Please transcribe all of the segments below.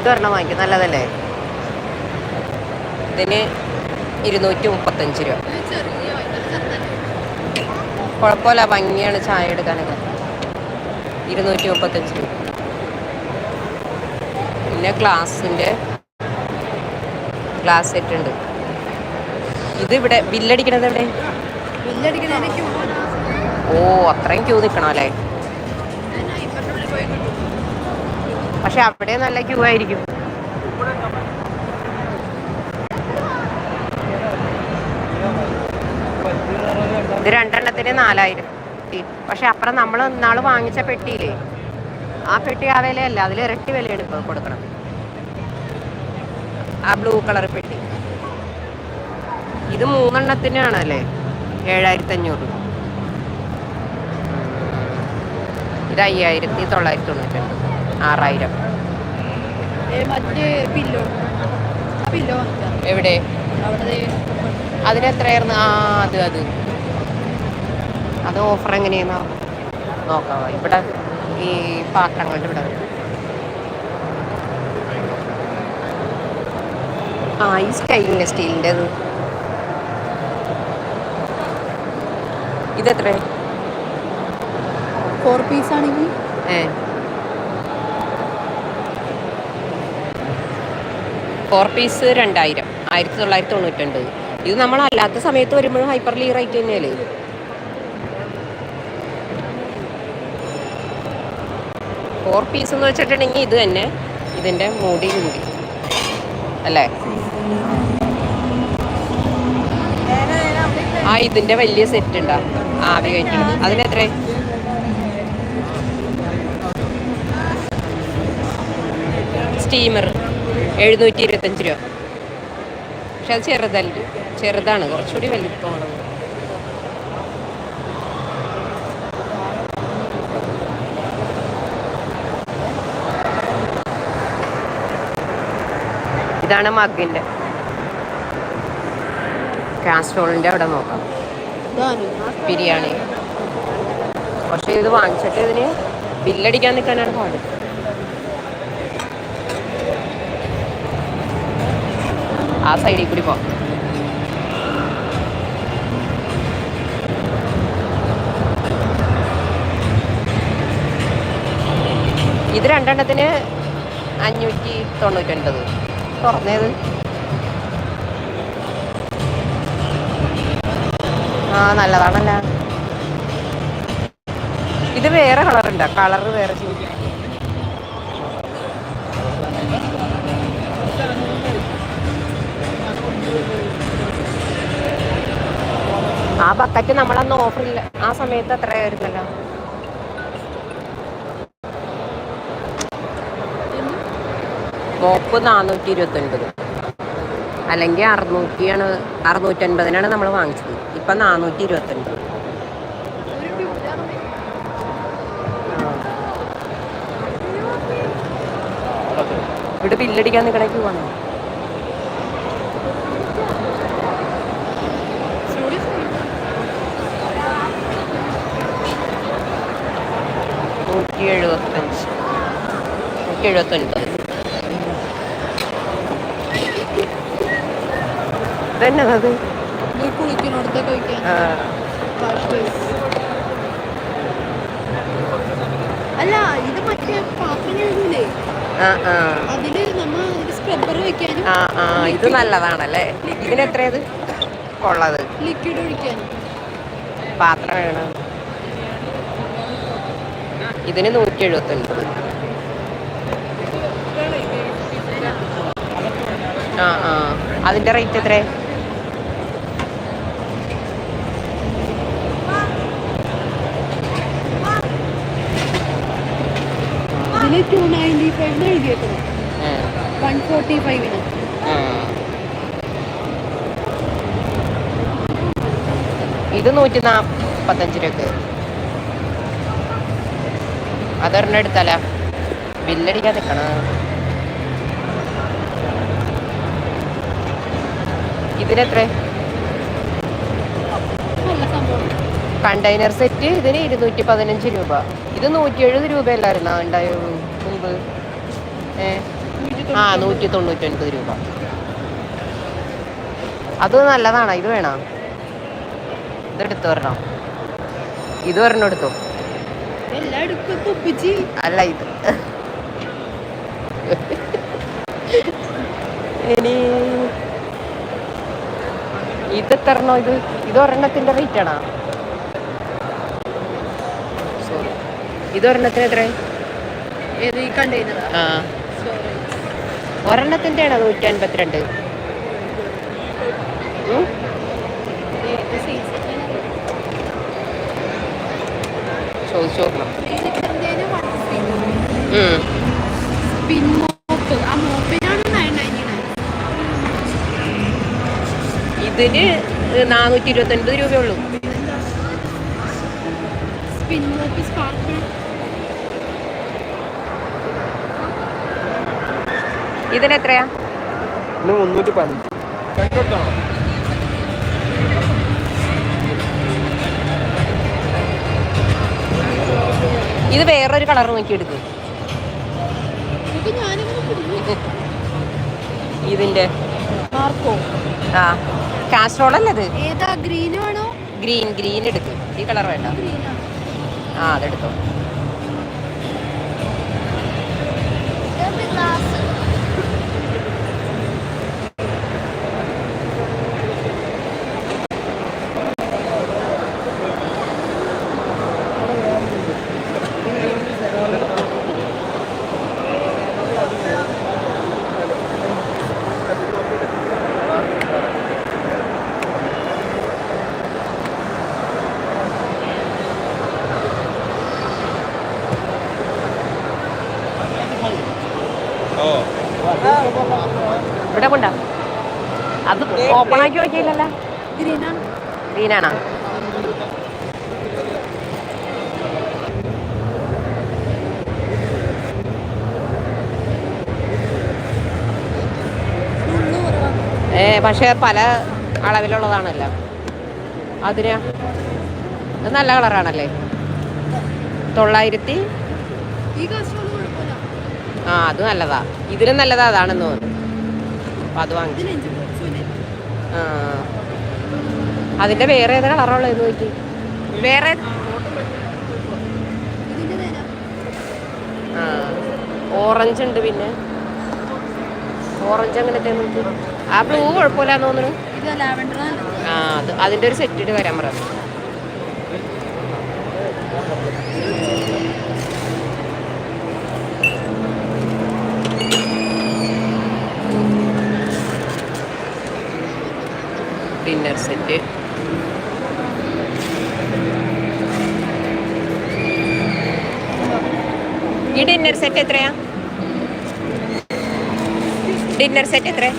ഇതൊരെണ്ണം വാങ്ങിക്കും. നല്ലതല്ലേ? ഇതിന് ഇരുന്നൂറ്റി മുപ്പത്തഞ്ച് രൂപ. കുഴപ്പമില്ല ഭംഗിയാണ് ചായ എടുക്കാനൊക്കെ. ഇരുന്നൂറ്റി മുപ്പത്തഞ്ച് രൂപ. പിന്നെ ഗ്ലാസിന്റെ ഗ്ലാസ് സെറ്റ് ഉണ്ട്. ഇത് ഇവിടെ ബില്ലടിക്കണത് എവിടെ? ഓ അത്രയും ക്യൂ നിൽക്കണം അല്ലേ പക്ഷെ അവിടെ നല്ല ക്യൂ ആയിരിക്കും. ഇത് രണ്ടെണ്ണത്തിന് നാലായിരം. പക്ഷെ അപ്പുറം നമ്മൾ ഇന്നാൾ വാങ്ങിച്ച പെട്ടിയില്ലേ ആ പെട്ടി ആ വിലയല്ല അതിൽ ഇരട്ടി വിലയാണ് ഇപ്പോൾ കൊടുക്കണം ആ ബ്ലൂ കളർ പെട്ടി. ഇത് മൂന്നെണ്ണത്തിനാണല്ലേ ഏഴായിരത്തി അഞ്ഞൂറ് ഇത് അയ്യായിരത്തി തൊള്ളായിരത്തി തൊണ്ണൂറ്റി ആറായിരം. എവിടെ? അതിനെത്രയായിരുന്നു ആ അത് അത്. അത് ഓഫർ എങ്ങനെയാണെന്നാ നോക്കാം ഇവിടെ ഈ പാത്രങ്ങളുടെ ഇവിടെ. ആ ഈ സ്റ്റൈലിന്റെ സ്റ്റീലിന്റെ ഇതെത്ര ഫോർ പീസ് ആണെങ്കിൽ? ഏ. ഫോർ പീസ് രണ്ടായിരം. ആയിരത്തി തൊള്ളായിരത്തി തൊണ്ണൂറ്റൊൻപത് ഇത് നമ്മൾ അല്ലാത്ത സമയത്ത് വരുമ്പോഴും ഹൈപ്പർലി റേറ്റ് തന്നെയല്ലേ ഫോർ പീസ് എന്ന് വെച്ചിട്ടുണ്ടെങ്കിൽ ഇത് തന്നെ ഇതിന്റെ മൂടി കൂടി. അല്ലേ? ആ ഇതിന്റെ വലിയ സെറ്റ് ഉണ്ടാ? ആവി കഴിക്കുന്നത്. അതിനെത്രേ സ്റ്റീമർ എഴുന്നൂറ്റി ഇരുപത്തഞ്ച് രൂപ. പക്ഷെ അത് ചെറുതല്ല ചെറുതാണ്. കുറച്ചുകൂടി വലിപ്പമാണ് ഇതാണ് മഗിന്റെ കാസ്ട്രോളിന്റെ അവിടെ നോക്കാം. ബിരിയാണി. പക്ഷേ ഇത് വാങ്ങിച്ചിട്ട് ഇതിന് ബില്ലടിക്കാൻ നിൽക്കാനാണ് പാട്. ആ സൈഡിൽ കൂടി പോകാം ഇത് രണ്ടെണ്ണത്തിന് അഞ്ഞൂറ്റി തൊണ്ണൂറ്റൊൻപത്. തുറന്നേത് ആ നല്ലതാണല്ല. ഇത് വേറെ കളറുണ്ടോ. കളറ് വേറെ ചെയ്യും ബക്കറ്റ് നമ്മളന്ന് ഓഫറില്ല ആ സമയത്ത് എത്രയായിരുന്നല്ലോ മോപ്പ് നാനൂറ്റി ഇരുപത്തൊൻപത് അല്ലെങ്കിൽ അറുന്നൂറ്റിയാണ് അറുന്നൂറ്റൻപതിനാണ് നമ്മൾ വാങ്ങിച്ചത്. ഇപ്പം നാനൂറ്റി ഇരുപത്തൊൻപത് ഇവിടെ ബില്ലടിക്കാൻ നിൽക്കണേക്ക് ക്യൂ ആണ് നൂറ്റി എഴുപത്തഞ്ച് നൂറ്റി എഴുപത്തൊൻപത് ബേസ് അല്ല ഇത് മറ്റേ കഴുകൂലേ ആ ആ. അതിൽ നമ്മൾ സ്ക്രബ്ബർ വെക്കാനും ആ ആ. ഇത് നല്ലതാണല്ലേ? ഇതിനെത്രയത് കൊള്ളത് ലിക്വിഡ് ഒഴിക്കാനും. പാത്രം വേണം. ഇതിന് നൂറ്റി എഴുപത്തൊൻപത് ആ ആ. അതിന്റെ റേറ്റ് എത്ര ഇതിൽ ടു നയന്റി ഫൈവ് എഴുതിയേക്കണം വൺ ഫോർട്ടി ഫൈവിന് ഇത് നൂറ്റി നാൽപ്പത്തഞ്ച് രൂപക്ക്. അതൊരെണ്ണം എടുത്താല? ബില്ലടിക്കാൻ നിൽക്കണം ഇതിനെത്ര കണ്ടെയ്നർ സെറ്റ് ഇതിന് ഇരുന്നൂറ്റി പതിനഞ്ച് രൂപ. ഇത് നൂറ്റി എഴുപത് രൂപയല്ലായിരുന്നോ ഉണ്ടായുള്ളൂ മുമ്പ്? ഏ? ആ നൂറ്റി തൊണ്ണൂറ്റൊൻപത് രൂപ. അത് നല്ലതാണോ? ഇത് വേണോ? ഇതെടുത്തു വരണോ ഇത് ഒരെണ്ണം എടുത്തു? അല്ല ഇത്. ഇനി ഇത് എത്രണ്ണോ ഇത് ഇത് ഒരെണ്ണത്തിന്റെ റേറ്റ് ആണോ? സോറി ഇത് ഒരെണ്ണത്തിന് എത്ര കണ്ടെയ്നർ ആ. ഒരെണ്ണത്തിന്റെ ആണോ നൂറ്റി അൻപത്തിരണ്ട് ഉം? ചോദിച്ചു നോക്കണം ഉം. സ്പിൻ മോപ്പ് ആ മോപ്പിനാണ് നയൻ നയന്റി നോക്കണം. ഇതിന് നാനൂറ്റി ഇരുപത്തൊൻപത് രൂപയുള്ളൂ. സ്പിൻ മോപ്പ് സ്പാർക്കിൾ ഇതിന് എത്രയാ? ഇന്ന് മുന്നൂറ്റി പതിനഞ്ച്. ഇത് വേറൊരു കളർ നോക്കി എടുക്ക് ഇത് ഇതിന്റെ ആ കാസ്ട്രോൾ അല്ലേ ഇത് ഏതാ ഗ്രീൻ ഗ്രീൻ എടുക്കും. ഈ കളർ വേണ്ട. ആ അതെടുത്തോ ഗ്ലാസ് ഇവിടെ കൊണ്ടാ? അത് ഓപ്പൺ ആക്കി നോക്കിയില്ലല്ലോ ഗ്രീനാണ്? ഏ പക്ഷേ പല അളവിലുള്ളതാണല്ലോ. അതിനാ ഇത് നല്ല കളറാണല്ലേ? തൊള്ളായിരത്തി ഈ ആ അത് നല്ലതാ. ഇതിലും നല്ലതാ അതാണെന്ന് തോന്നുന്നു. അപ്പം ആ. വേറെ ഏത് കളറുള്ളത് നോക്കി. വേറെ ആ. ഓറഞ്ച് ഉണ്ട് പിന്നെ. ഓറഞ്ച് അങ്ങനത്തെ ആ ബ്ലൂ കുഴപ്പമില്ലാന്ന് തോന്നുന്നു. ആ ഒരു സെറ്റ് ഇട്ട് വരാൻ പറഞ്ഞു. ഡിന്നർ സെറ്റ് ഈ ഡിന്നർ സെറ്റ് എത്രയാ? ഡിന്നർ സെറ്റ് എത്രയാ?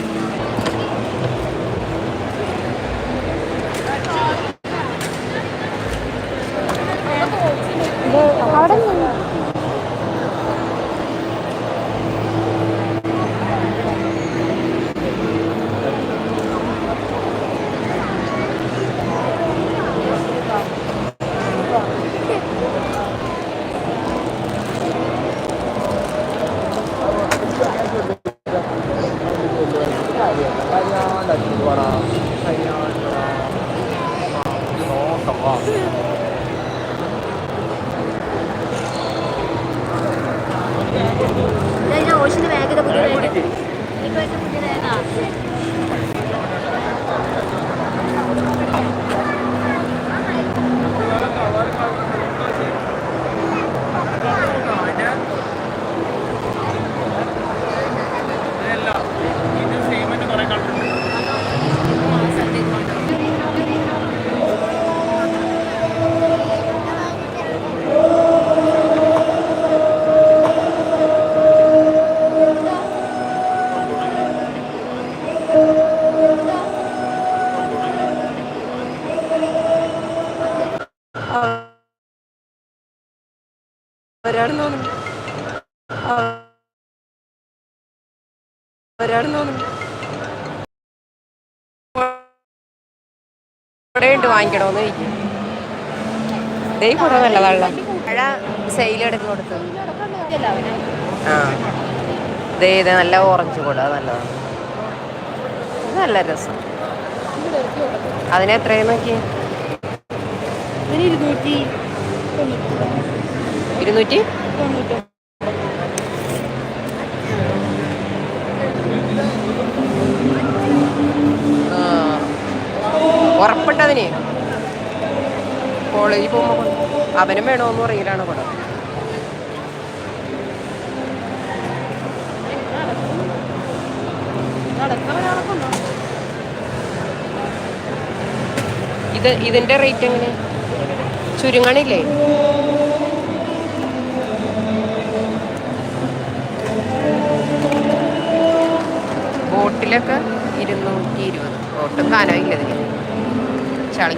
അവരാണെന്ന് തോന്നുന്നു. വാങ്ങിക്കണോന്ന് ചോദിക്കും. ദേ നല്ലതാണല്ലോ. മഴ സെയിൽ എടുത്ത് കൊടുത്തു. ആ. ദേ ഇത് നല്ല ഓറഞ്ച് കൂടാ നല്ലതാണ്. നല്ല രസം. അതിനെത്രയും നോക്കി ഇരുന്നൂറ്റി ഇരുന്നൂറ്റി. ഉറപ്പിട്ടതിന്. കോളേജിൽ പോകുമ്പോൾ അവനും വേണമെന്ന് പറയലാണ് കൂടെ ഇത് ഇതിന്റെ റേറ്റ് എങ്ങനെ? ചുരുങ്ങണില്ലേ? ബോട്ടിലൊക്കെ ഇരുന്നൂറ്റി ഇരുപത് ഒട്ടും കാനമില്ല ഇതിന് ചളി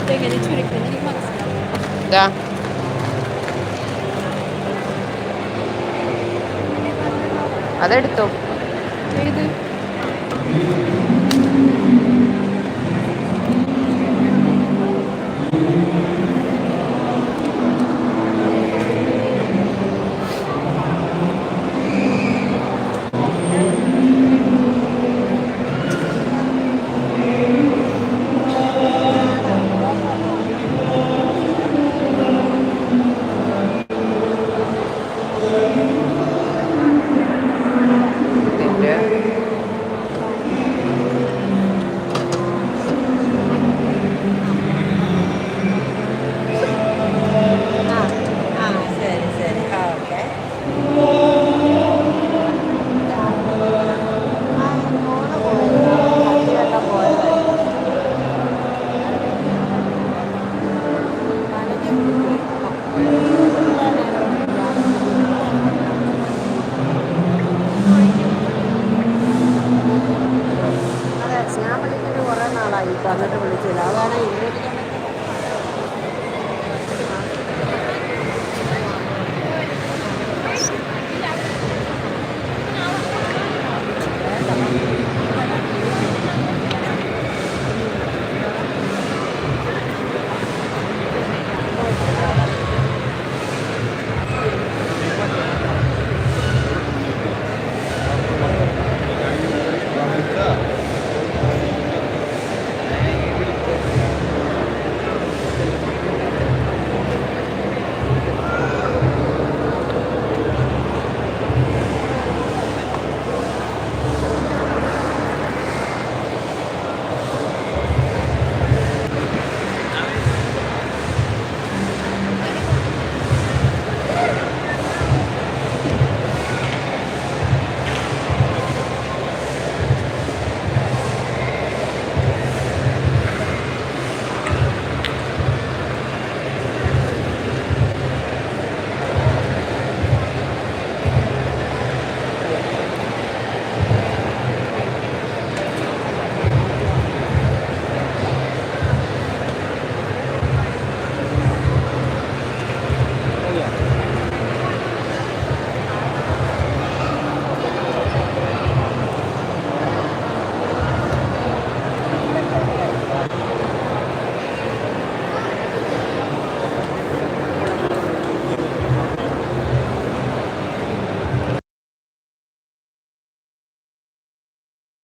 ഇതെങ്ങനെ ചുരുക്കുന്നത് എനിക്ക് മനസ്സിലാവും ഇതാ. അതെടുത്തോ ഇതിന്റെ അതെ ഞാൻ വിളിച്ചിട്ട് കുറേ നാളായി. ഇപ്പം അങ്ങോട്ട് വിളിച്ചില്ല. അതാണ് തൊണ്ണൂറ്റി